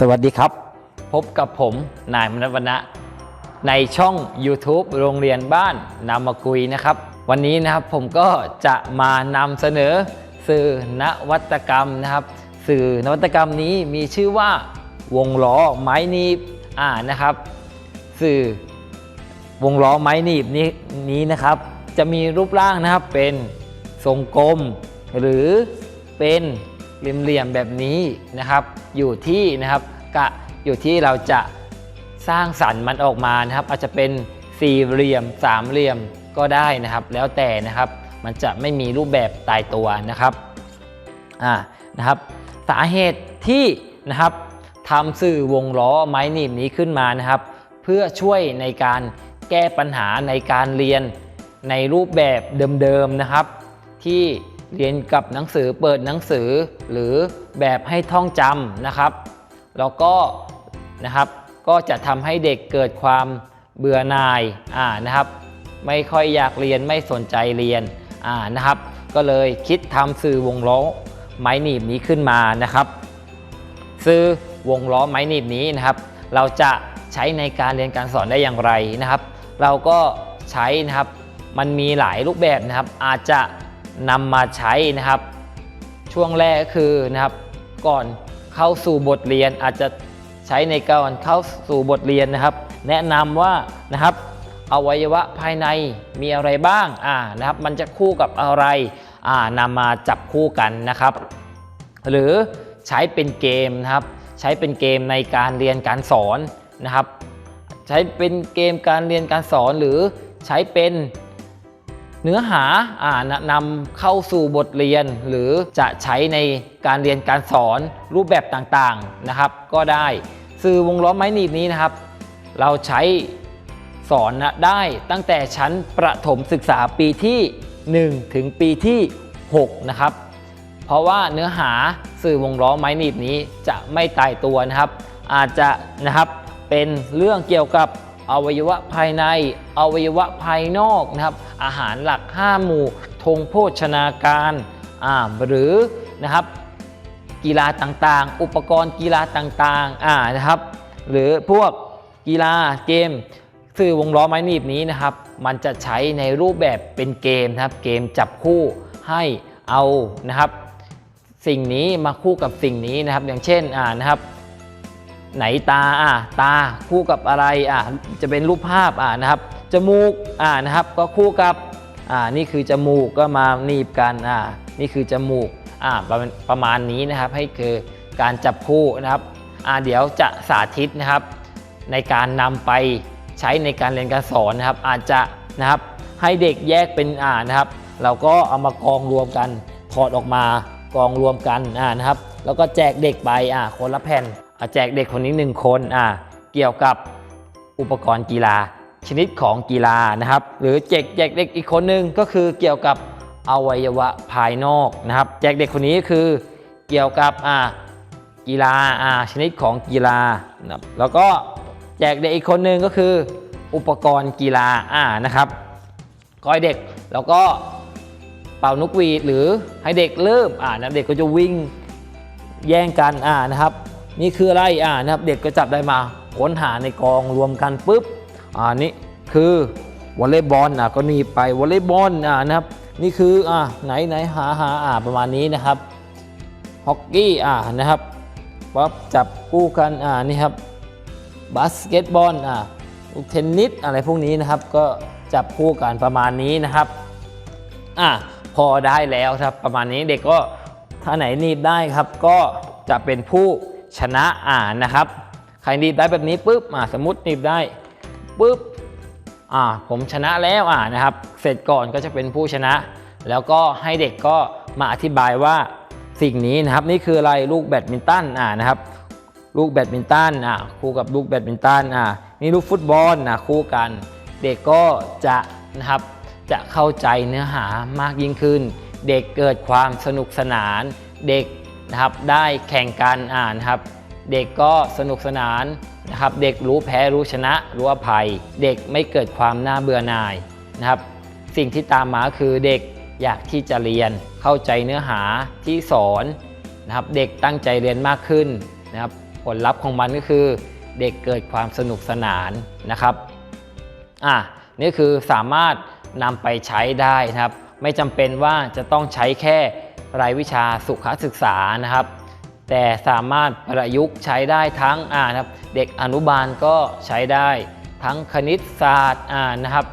สวัสดีครับ พบกับผมนายมนัสวณะในช่อง YouTube โรงเรียนบ้านนามากุยนะครับ วันนี้นะครับผมก็จะมานำเสนอสื่อนวัตกรรมนะครับ สื่อนวัตกรรมนี้มีชื่อว่าวงล้อไม้หนีบอ่านะครับ สื่อวงล้อไม้หนีบนี้นี้นะครับ จะมีรูปร่างนะครับเป็นทรงกลม หรือเป็น เหลี่ยมๆแบบนี้นะครับ อยู่ที่นะครับกะอยู่ที่เราจะสร้างสรรค์มันออกมานะครับ อาจจะเป็นสี่เหลี่ยมสามเหลี่ยมก็ได้นะครับ แล้วแต่นะครับมันจะไม่มีรูปแบบตายตัวนะครับอ่านะครับ สาเหตุที่นะครับทำสื่อวงล้อไม้หนีบนี้ขึ้นมานะครับ เพื่อช่วยในการแก้ปัญหาในการเรียนในรูปแบบเดิมๆนะครับ ที่ เรียนกับหนังสือเปิดหนังสือหรือแบบให้ท่องจำนะครับ แล้วก็นะครับก็จะทำให้เด็กเกิดความเบื่อหน่ายอ่านะครับ ไม่ค่อยอยากเรียนไม่สนใจเรียนอ่านะครับ ก็เลยคิดทำสื่อวงล้อไม้หนีบนี้ขึ้นมานะครับซื้อวงล้อไม้หนีบนี้นะครับ เราจะใช้ในการเรียนการสอนได้อย่างไรนะครับ เราก็ใช้นะครับมันมีหลายรูปแบบนะครับ อาจจะ นำมาใช้นะครับ ช่วงแรกก็คือนะครับ ก่อนเข้าสู่บทเรียนอาจจะใช้ในการเข้าสู่บทเรียนนะครับ แนะนำว่านะครับอวัยวะภายในมีอะไรบ้างอ่านะครับ มันจะคู่กับอะไรอ่านำมาจับคู่กันนะครับ หรือใช้เป็นเกมนะครับ ใช้เป็นเกมในการเรียนการสอนนะครับ ใช้เป็นเกมการเรียนการสอนหรือใช้เป็น เนื้อหาอ่านนำเข้าสู่บทเรียน หรือจะใช้ในการเรียนการสอนรูปแบบต่างๆนะครับ ก็ได้สื่อวงล้อไม้หนีบนี้นะครับ เราใช้สอนนะได้ตั้งแต่ชั้นประถมศึกษาปีที่ 1 ถึงปีที่ 6 นะครับ เพราะว่าเนื้อหาสื่อวงล้อไม้หนีบนี้จะไม่ตายตัวนะครับ อาจจะนะครับเป็นเรื่องเกี่ยวกับ อวัยวะภายใน อวัยวะภายนอกนะครับอาหารหลัก 5 หมู่ธงโภชนาการอ่าหรือนะครับกีฬาต่างๆ อุปกรณ์กีฬาต่างๆอ่านะครับหรือพวกกีฬาเกมสื่อวงล้อไม้หนีบนี้นะครับ มันจะใช้ในรูปแบบเป็นเกมนะครับเกมจับคู่ให้เอานะครับ สิ่งนี้มาคู่กับสิ่งนี้นะครับ อย่างเช่นอ่านะครับ ไหนตาอ่าตาคู่กับอะไรอ่าจะเป็นรูปภาพอ่านะครับจมูกอ่านะครับก็คู่กับอ่านี่คือจมูกก็มาหนีบกันอ่านี่คือจมูกอ่าประมาณประมาณนี้นะครับให้คือการจับคู่นะครับอ่าเดี๋ยวจะสาธิตนะครับ ในการนำไปใช้ในการเรียนการสอนนะครับ อาจจะนะครับให้เด็กแยกเป็นอ่านะครับ เราก็เอามากองรวมกันถอดออกมา กองรวมกันอ่านะครับ แล้วก็แจกเด็กไปอ่าคนละแผ่นอะแจกเด็กคนนี้หนึ่งคนอ่าเกี่ยวกับอุปกรณ์กีฬา ชนิดของกีฬานะครับ หรือแจกแจกเด็กอีกคนหนึงก็คือเกี่ยวกับอวัยวะภายนอกนะครับ แจกเด็กคนนี้คือเกี่ยวกับอ่ากีฬาอ่าชนิดของกีฬานะครับแล้วก็แจกเด็กอีกคนหนึ่งก็คืออุปกรณ์กีฬาอ่านะครับก็ให้เด็กแล้วก็ เป่านกหวีดหรือให้เด็กเริ่มอ่านะเด็กก็จะวิ่งแย่งกันอ่านะครับ นี่คืออะไรอ่านะครับเด็กก็จับได้มาค้นหาในกองรวมกันปุ๊บอ่านี่คือวอลเลย์บอลอะก็หนีไปวอลเลย์บอลอ่านะครับนี่คืออ่าไหนไหนหาหาอ่าประมาณนี้นะครับฮอกกี้อ่านะครับปั๊บจับคู่กันอ่านี่ครับบาสเกตบอลอ่าเทนนิสอะไรพวกนี้นะครับ ก็จับคู่กันประมาณนี้นะครับอ่า พอได้แล้วครับ ประมาณนี้เด็กก็ถ้าไหนนีบได้ครับ ก็จะเป็นผู้ชนะอ่านนะครับ ใครนีบได้แบบนี้ปุ๊บอ่าสมมติหนีบได้ปุ๊บอ่าผมชนะแล้วอ่านะครับ เสร็จก่อนก็จะเป็นผู้ชนะ แล้วก็ให้เด็กก็มาอธิบายว่าสิ่งนี้นะครับ นี่คืออะไรลูกแบดมินตันอ่านะครับ ลูกแบดมินตันอ่าคู่กับลูกแบดมินตันอ่านี่ลูกฟุตบอลอ่าคู่กัน เด็กก็จะนะครับ จะเข้าใจเนื้อหามากยิ่งขึ้น เด็กเกิดความสนุกสนาน เด็กนะครับได้แข่งกันอ่านครับ เด็กก็สนุกสนานนะครับ เด็กรู้แพ้รู้ชนะรู้อภัย เด็กไม่เกิดความน่าเบื่อหน่ายนะครับ สิ่งที่ตามมาคือเด็กอยากที่จะเรียนเข้าใจเนื้อหาที่สอนนะครับเด็กตั้งใจเรียนมากขึ้นนะครับผลลัพธ์ของมันก็คือ เด็กเกิดความสนุกสนานนะครับอะนี่คือสามารถ นำไปใช้ได้นะครับ ไม่จำเป็นว่าจะต้องใช้แค่รายวิชาสุขศึกษานะครับ แต่สามารถประยุกต์ใช้ได้ทั้งอ่านะครับ เด็กอนุบาลก็ใช้ได้ ทั้งคณิตศาสตร์อ่านะครับ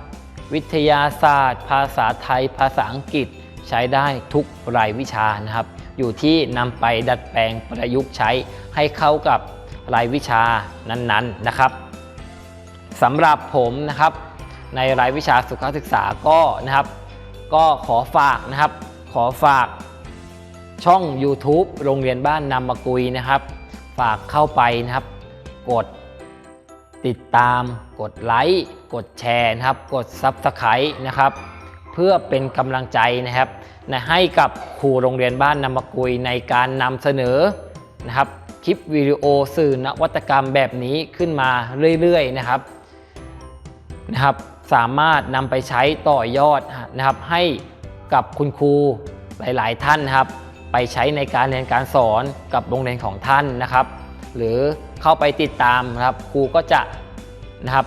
วิทยาศาสตร์ ภาษาไทย ภาษาอังกฤษใช้ได้ทุกรายวิชานะครับ อยู่ที่นำไปดัดแปลงประยุกต์ใช้ให้เข้ากับรายวิชานั้นๆนะครับสำหรับผมนะครับ ในรายวิชาสุขศึกษาก็นะครับ ก็ขอฝากนะครับ ขอฝากช่อง YouTube โรงเรียนบ้านนำมากุยนะครับ ฝากเข้าไปนะครับ กดติดตาม กดไลค์ กดแชร์นะครับ กด Subscribe นะครับ เพื่อเป็นกำลังใจนะครับนะให้กับครูโรงเรียนบ้านนำมากุยในการนำเสนอนะครับ คลิปวิดีโอสื่อนวัตกรรมแบบนี้ขึ้นมาเรื่อยๆนะครับ นะครับสามารถนำไปใช้ต่อยอดนะครับให้กับคุณครูหลาย ๆ ท่านนะครับ ไปใช้ในการเรียนการสอนกับโรงเรียนของท่านนะครับ หรือเข้าไปติดตามนะครับครูก็จะนะครับ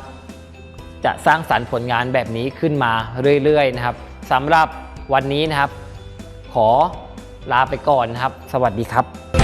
จะสร้างสรรค์ผลงานแบบนี้ขึ้นมาเรื่อย ๆ นะครับสำหรับวันนี้นะครับ ขอลาไปก่อนนะครับ สวัสดีครับ